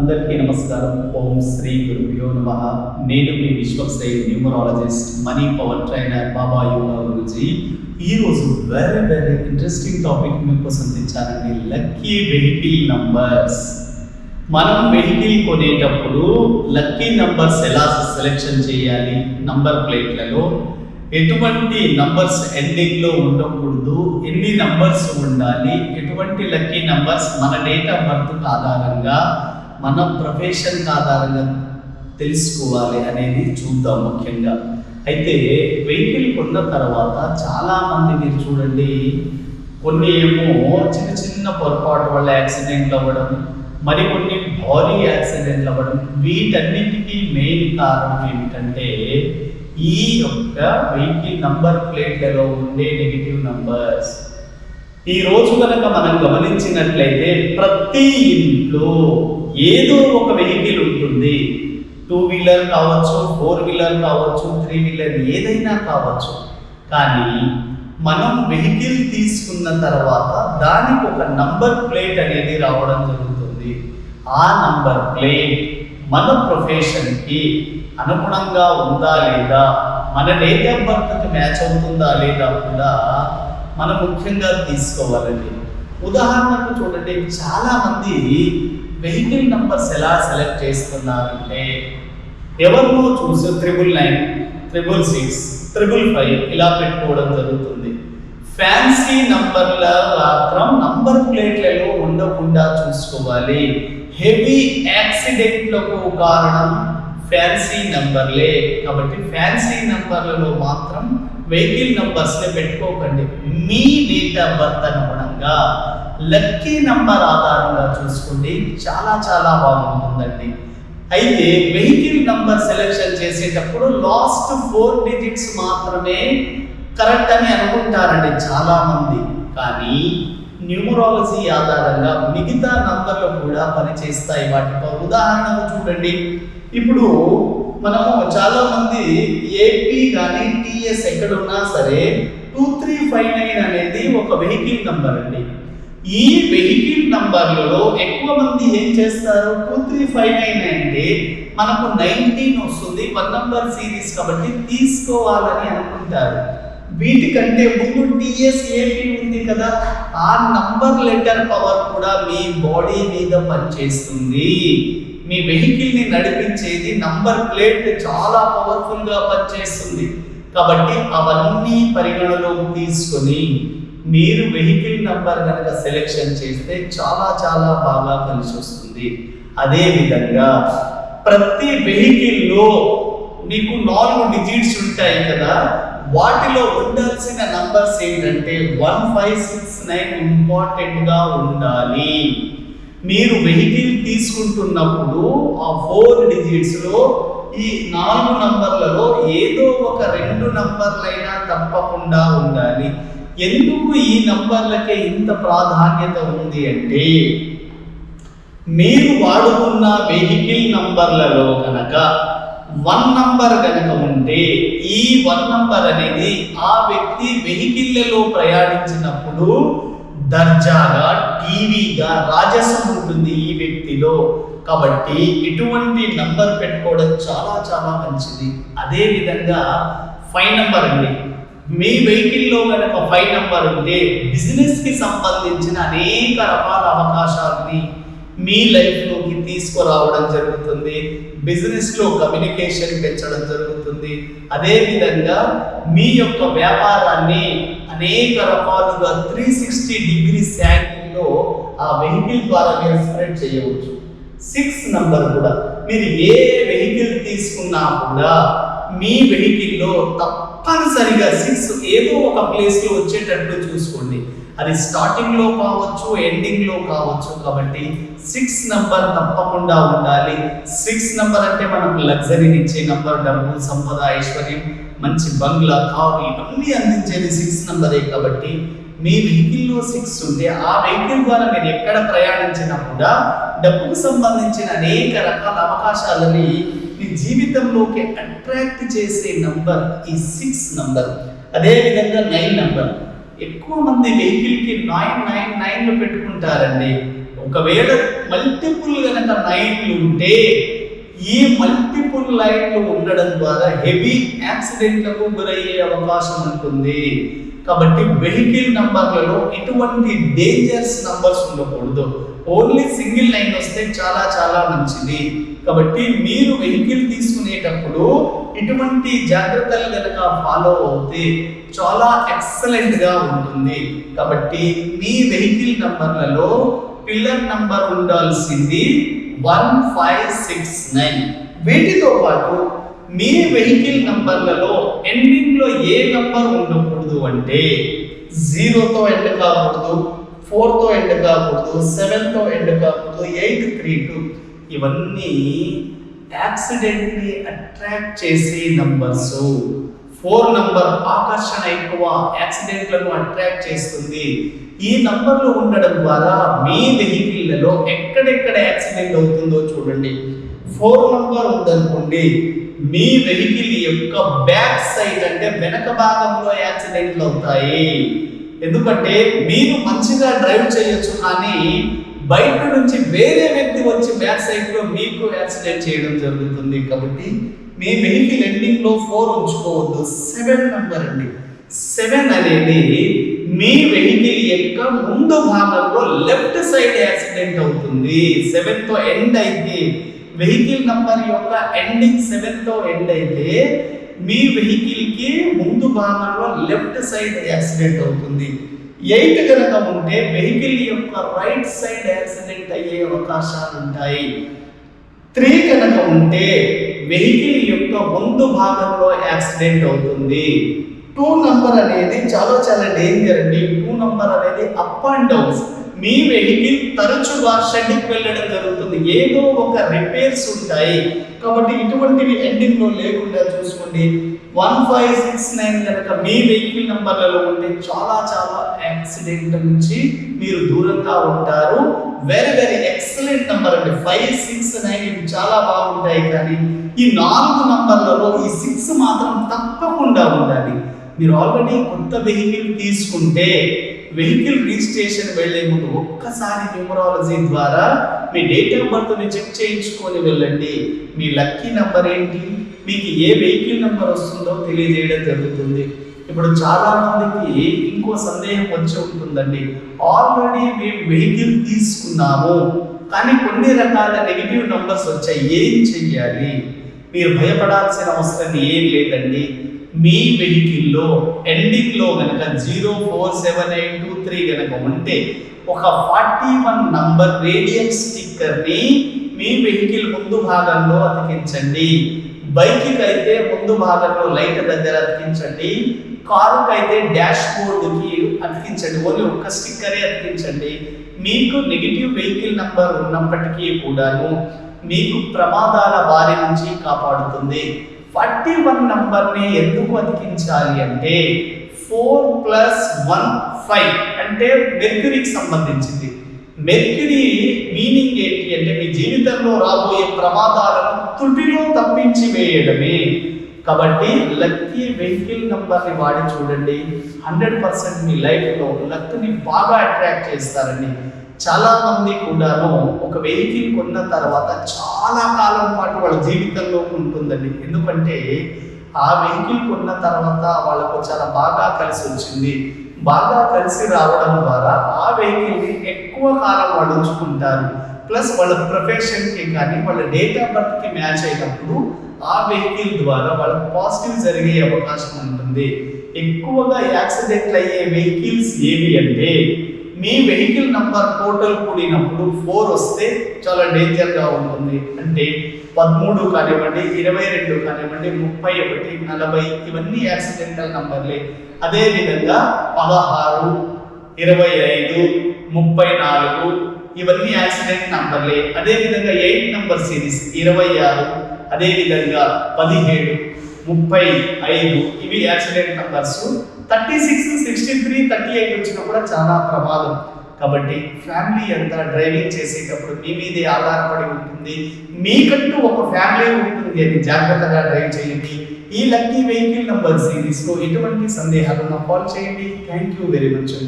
అందరికీ నమస్కారం. ఓం శ్రీ గురుభ్యో నమ. నేను మీ Vishwasri numerologist money power trainer Baba Yoga Guruji. ఈరోజు వెరీ వెరీ ఇంట్రెస్టింగ్ టాపిక్ మీకోసం తెచ్చానండి. లక్కీ వెహికల్ నంబర్స్ మనం వెహికల్ కొనేటప్పుడు లక్కీ నంబర్స్ ఎలా సెలెక్షన్ చేయాలి? నంబర్ ప్లేట్లలో ఎటువంటి నంబర్స్ ఎండింగ్లో ఉండకూడదు? ఎన్ని నంబర్స్ ఉండాలి? ఎటువంటి లక్కీ నంబర్స్ మన డేట్ ఆఫ్ బర్త్ ఆధారంగా మన ప్రొఫెషన్ ఆధారంగా తెలుసుకోవాలి అనేది చూద్దాం ముఖ్యంగా. అయితే వెహికల్ కొన్న తర్వాత చాలామంది మీరు చూడండి కొన్ని ఏమో చిన్న చిన్న పొరపాటు వల్ల యాక్సిడెంట్లు అవ్వడం మరికొన్ని భారీ యాక్సిడెంట్లు అవ్వడం వీటన్నిటికీ మెయిన్ కారణం ఏమిటంటే ఈ యొక్క వెహికల్ నంబర్ ప్లేట్లలో ఉండే నెగిటివ్ నంబర్స్. ఈ రోజు కనుక మనం గమనించినట్లయితే ప్రతి ఇంట్లో ఏదో ఒక వెహికల్ ఉంటుంది. టూ వీలర్ కావచ్చు ఫోర్ వీలర్ కావచ్చు త్రీ వీలర్ ఏదైనా కావచ్చు. కానీ మనం వెహికల్ తీసుకున్న తర్వాత దానికి ఒక నంబర్ ప్లేట్ అనేది రావడం జరుగుతుంది. ఆ నంబర్ ప్లేట్ మన ప్రొఫెషన్కి అనుగుణంగా ఉందా లేదా మన డేట్ ఆఫ్ బర్త్కి మ్యాచ్ అవుతుందా లేదా కూడా మనం ముఖ్యంగా తీసుకోవాలండి. ఉదాహరణకు చూడండి చాలామంది వెహికల్ నంబర్స్ ఎలా సెలెక్ట్ చేస్తున్నారంటే ఎవరినో చూసి triple nine triple six triple five ఇలా పెట్టుకోవడం జరుగుతుంది. ఫ్యాన్సీ నంబర్ల మాత్రం నంబర్ ప్లేట్లలో ఉండకుండా చూసుకోవాలి. హెవీ యాక్సిడెంట్లకు కారణం ఫ్యాన్సీ నంబర్లే. కాబట్టి ఫ్యాన్సీ నంబర్లలో మాత్రం వెహికల్ నంబర్స్ని పెట్టుకోకండి. మీ డేట్ ఆఫ్ బర్త్ అనుగుణంగా లక్కీ నంబర్ ఆధారంగా చూసుకోండి చాలా చాలా బాగుంటుందండి. అయితే వెహికల్ నంబర్ సెలెక్షన్ చేసేటప్పుడు లాస్ట్ ఫోర్ డిజిట్స్ మాత్రమే కరెక్ట్ అని అనుకుంటారండి చాలా మంది కానీ న్యూమరాలజీ ఆధారంగా మిగతా నంబర్లు కూడా పనిచేస్తాయి. వాటితో ఉదాహరణకు చూడండి. ఇప్పుడు మనము చాలా మంది ఏపీ కానీ టిఎస్ ఎక్కడున్నా సరే టూ త్రీ ఫైవ్ నైన్ అనేది ఒక వెహికల్ నంబర్ అండి. ఈ వెహికల్ నంబర్లలో ఎక్కువ మంది ఏం చేస్తారు? టూ త్రీ ఫైవ్ నైన్ అంటే మనకు నైన్టీన్ వస్తుంది వన్ నంబర్ సిరీస్ కాబట్టి తీసుకోవాలని అనుకుంటారు. వీటికంటే ముందు టిఎస్ ఏపీ ఉంది కదా ఆ నంబర్ లెటర్ పవర్ కూడా మీ బాడీ మీద పనిచేస్తుంది. మీ వెహికల్ని నడిపించేది నంబర్ ప్లేట్ చాలా పవర్ఫుల్గా పనిచేస్తుంది. కాబట్టి అవన్నీ పరిగణలోకి తీసుకొని మీరు వెహికల్ నంబర్ కనుక సెలెక్షన్ చేస్తే చాలా చాలా బాగా కలిసి వస్తుంది. అదేవిధంగా ప్రతి వెహికల్లో మీకు నాలుగు డిజిట్స్ ఉంటాయి కదా వాటిలో ఉండాల్సిన నంబర్స్ ఏంటంటే వన్ ఫైవ్ సిక్స్ నైన్ ఇంపార్టెంట్గా ఉండాలి. మీరు వెహికల్ తీసుకుంటున్నప్పుడు ఆ ఫోర్ డిజిట్స్లో ఈ నాలుగు నంబర్లలో ఏదో ఒక రెండు నంబర్లైనా తప్పకుండా ఉండాలి. ఎందుకు ఈ నంబర్లకే ఇంత ప్రాధాన్యత ఉంది అంటే మీరు వాడుకున్న వెహికల్ నంబర్లలో కనుక వన్ నంబర్ కనుక ఉంటే ఈ వన్ నంబర్ అనేది ఆ వ్యక్తి వెహికల్లలో ప్రయాణించినప్పుడు దర్జాగా టీవీగా రాజసం ఉంటుంది ఈ వ్యక్తిలో. కాబట్టి ఇటువంటి నంబర్ పెట్టుకోవడం చాలా చాలా మంచిది. అదే విధంగా ఫైవ్ నంబర్ అండి. మీ వెహికల్లో కనుక ఫైవ్ నెంబర్ ఉంటే బిజినెస్కి సంబంధించిన అనేక రకాల అవకాశాలని మీ లైఫ్లోకి తీసుకురావడం జరుగుతుంది. బిజినెస్లో కమ్యూనికేషన్ పెంచడం జరుగుతుంది. అదేవిధంగా మీ యొక్క వ్యాపారాన్ని అనేక రకాలుగా త్రీ సిక్స్టీ డిగ్రీ యాంగిల్లో ఆ వెహికల్ ద్వారా మీరు స్ప్రెడ్ చేయవచ్చు. సిక్స్ నంబర్ కూడా మీరు ఏ వెహికల్ తీసుకున్నా కూడా మీ వెహికల్లో తప్పనిసరిగా సిక్స్ ఏదో ఒక ప్లేస్లో వచ్చేటట్లు చూసుకోండి. అది స్టార్టింగ్లో కావచ్చు ఎండింగ్లో కావచ్చు కాబట్టి సిక్స్ నంబర్ తప్పకుండా ఉండాలి. సిక్స్ నంబర్ అంటే మనకు లగ్జరీని ఇచ్చే నంబర్ డబ్బు సంపద ఐశ్వర్యం మంచి బంగ్లా కారు ఇవన్నీ అందించేది సిక్స్ నంబరే కాబట్టి మీ వెహికల్లో సిక్స్ ఉంటే ఆ వెహికల్ ద్వారా మీరు ఎక్కడ ప్రయాణించినా కూడా డబ్బుకు సంబంధించిన అనేక రకాల అవకాశాలని మీ జీవితంలోకి అట్రాక్ట్ చేసే నంబర్ ఈ సిక్స్ నంబర్ అదే విధంగా నైన్ నంబర్ ఎక్కువ మంది వెహికల్కి నైన్ నైన్ నైన్లు పెట్టుకుంటారండి. ఒకవేళ మల్టిపుల్ గనక నైన్లు ఉంటే ఈ మల్టిపుల్ లైన్లు ఉండడం ద్వారా హెవీ యాక్సిడెంట్లకు గురయ్యే అవకాశం ఉంటుంది. కాబట్టి వెహికల్ నంబర్లలో ఎటువంటి డేంజర్స్ నంబర్స్ ఉండకూడదు. ఓన్లీ సింగిల్ లైన్ వస్తే చాలా చాలా మంచిది. కాబట్టి మీరు వెహికల్ తీసుకునేటప్పుడు ఇటువంటి జాగ్రత్తలు కనుక ఫాలో అవుతే చాలా ఎక్సలెంట్గా ఉంటుంది. కాబట్టి మీ వెహికల్ నంబర్లలో పిల్లర్ నంబర్ ఉండాల్సింది వన్ ఫైవ్ సిక్స్ నైన్. వీటితో పాటు మీ వెహికల్ నంబర్లలో ఎండింగ్లో ఏ నంబర్ ఉండకూడదు అంటే జీరోతో ఎండ్ కాకూడదు ఫోర్తో ఎండ్ కాకూడదు సెవెన్తో ఎండ్ కాకూడదు ఎయిట్ త్రీ టూ. ఇవన్నీ యాక్సిడెంట్ని అట్రాక్ట్ చేసే నంబర్స్. ఫోర్ నంబర్ ఆకర్షణ ఎక్కువ యాక్సిడెంట్లను అట్రాక్ట్ చేస్తుంది. ఈ నంబర్లు ఉండడం ద్వారా మీ వెహికల్లలో ఎక్కడెక్కడ యాక్సిడెంట్ అవుతుందో చూడండి. ఫోర్ నంబర్ ఉందనుకోండి మీ వెహికల్ యొక్క బ్యాక్ సైడ్ అంటే వెనక భాగంలో యాక్సిడెంట్లు అవుతాయి. ఎందుకంటే మీరు మంచిగా డ్రైవ్ చేయొచ్చు కానీ బయట నుంచి వేరే వ్యక్తి వచ్చి బ్యాక్ సైడ్లో మీకు యాక్సిడెంట్ చేయడం జరుగుతుంది కాబట్టి మీ వెహికల్ ఎండింగ్లో ఫోర్ ఉంచుకోవద్దు. సెవెన్ నంబర్ అండి. సెవెన్ అనేది మీ వెహికల్ యొక్క ముందు భాగంలో లెఫ్ట్ సైడ్ యాక్సిడెంట్ అవుతుంది. సెవెన్తో ఎండ్ అయితే వెహికల్ నంబర్ యొక్క ఎండింగ్ సెవెన్తో ఎండ్ అయితే మీ వెహికల్కి ముందు భాగంలో లెఫ్ట్ సైడ్ యాక్సిడెంట్ అవుతుంది. ఎయిట్ కనుక ఉంటే వెహికల్ యొక్క రైట్ సైడ్ యాక్సిడెంట్ అయ్యే అవకాశాలు ఉంటాయి. త్రీ కనుక ఉంటే వెహికల్ యొక్క ముందు భాగంలో యాక్సిడెంట్ అవుతుంది. టూ నంబర్ అనేది చాలా చాలా డేంజర్ అండి. టూ నంబర్ అనేది అప్ అండ్ డౌన్స్. మీ వెహికల్ తరచుగా షెడ్కి వెళ్ళడం జరుగుతుంది. ఏదో ఒక రిపేర్స్ ఉంటాయి. కాబట్టి ఇటువంటివి ఎండింగ్లో లేకుండా చూసుకోండి. వన్ ఫైవ్ సిక్స్ నైన్ కనుక మీ వెహికల్ నంబర్లలో ఉంటే చాలా చాలా యాక్సిడెంట్ నుంచి మీరు దూరంగా ఉంటారు. వెరీ వెరీ ఎక్సలెంట్ నంబర్ అండి. ఫైవ్ సిక్స్ నైన్ ఇవి చాలా బాగుంటాయి కానీ ఈ నాలుగు నంబర్లలో ఈ సిక్స్ మాత్రం తప్పకుండా ఉండాలి. మీరు ఆల్రెడీ కొత్త వెహికల్ తీసుకుంటే వెహికల్ రిజిస్ట్రేషన్ వెళ్ళే ముందు ఒక్కసారి న్యూమరాలజీ ద్వారా మీ డేట్ ఆఫ్ బర్త్ని చెక్ చేయించుకొని వెళ్ళండి. మీ లక్కీ నంబర్ ఏంటి? మీకు ఏ వెహికల్ నంబర్ వస్తుందో తెలియజేయడం జరుగుతుంది. ఇప్పుడు చాలా మందికి ఇంకో సందేహం వచ్చి ఉంటుందండి. ఆల్రెడీ మేము వెహికల్ తీసుకున్నాము కానీ కొన్ని రకాల నెగిటివ్ నంబర్స్ వచ్చాయి. ఏం చెయ్యాలి? మీరు భయపడాల్సిన అవసరం ఏం లేదండి. మీ వెహికల్లో ఎండింగ్లో గనక zero four seven eight two three గనక ఉంటే ఒక ఫార్టీ వన్ నంబర్ రేడియం స్టిక్కర్ని మీ వెహికల్ ముందు భాగంలో అతికించండి. బైక్కి అయితే ముందు భాగంలో లైట్ దగ్గర అతికించండి. కారుకి అయితే డాష్ బోర్డుకి అతికించండి. ఓన్లీ ఒక్క స్టిక్కరే అతికించండి. మీకు నెగిటివ్ వెహికల్ నంబర్ ఉన్నప్పటికీ కూడాను మీకు ప్రమాదాల బారి నుంచి కాపాడుతుంది. ఫార్టీ వన్ నంబర్ని ఎందుకు అతికించాలి అంటే ఫోర్ ప్లస్ వన్ ఫైవ్ అంటే మెర్క్యూరీకి సంబంధించింది. మెర్క్యూరీ మీనింగ్ ఏంటి అంటే మీ జీవితంలో రాబోయే ప్రమాదాలను తుటిలో తప్పించి వేయడమే. కాబట్టి లక్కీ వెహికల్ నంబర్ని వాడి చూడండి. హండ్రెడ్ పర్సెంట్ మీ లైఫ్లో లక్ని బాగా అట్రాక్ట్ చేస్తారండి చాలా మంది కూడాను ఒక వెహికల్ కొన్న తర్వాత చాలా కాలం పాటు వాళ్ళ జీవితంలో ఉంటుందండి. ఎందుకంటే ఆ వెహికల్ కొన్న తర్వాత వాళ్ళకు చాలా బాగా కలిసి వచ్చింది. బాగా కలిసి రావడం ద్వారా ఆ వెహికల్ని ఎక్కువ కాలం వాళ్ళు ఉంచుకుంటారు. ప్లస్ వాళ్ళ ప్రొఫెషన్కి కానీ వాళ్ళ డేట్ ఆఫ్ బర్త్కి మ్యాచ్ అయినప్పుడు ఆ వెహికల్ ద్వారా వాళ్ళకి పాజిటివ్ జరిగే అవకాశం ఉంటుంది. ఎక్కువగా యాక్సిడెంట్లు అయ్యే వెహికల్స్ ఏవి అంటే మీ వెహికల్ నంబర్ టోటల్ కూడినప్పుడు ఫోర్ వస్తే చాలా డేంజర్గా ఉంటుంది. అంటే పదమూడు కానివ్వండి ఇరవై రెండు కానివ్వండి ముప్పై ఒకటి నలభై ఇవన్నీ యాక్సిడెంటల్ నంబర్లే. అదేవిధంగా పదహారు ఇరవై ఐదు ముప్పై నాలుగు ఇవన్నీ యాక్సిడెంట్ నంబర్లే. అదేవిధంగా ఎయిట్ నంబర్ సిరీస్ ఇరవై ఆరు అదేవిధంగా పదిహేడు ముప్పై ఐదు. ఇవి accident numbers. Thirty six sixty three thirty eight వచ్చినా కూడా చాలా ప్రమాదం. కాబట్టి ఫ్యామిలీ అంతా డ్రైవింగ్ చేసేటప్పుడు మీ మీదే ఆధారపడి ఉంటుంది. మీకంటూ ఒక ఫ్యామిలీ ఉంటుంది. అని జాగ్రత్తగా డ్రైవ్ చేయండి. ఈ లక్కీ వెహికల్ నంబర్ సిరీస్లో ఎటువంటి సందేహాలు కాల్ చేయండి. Thank you very much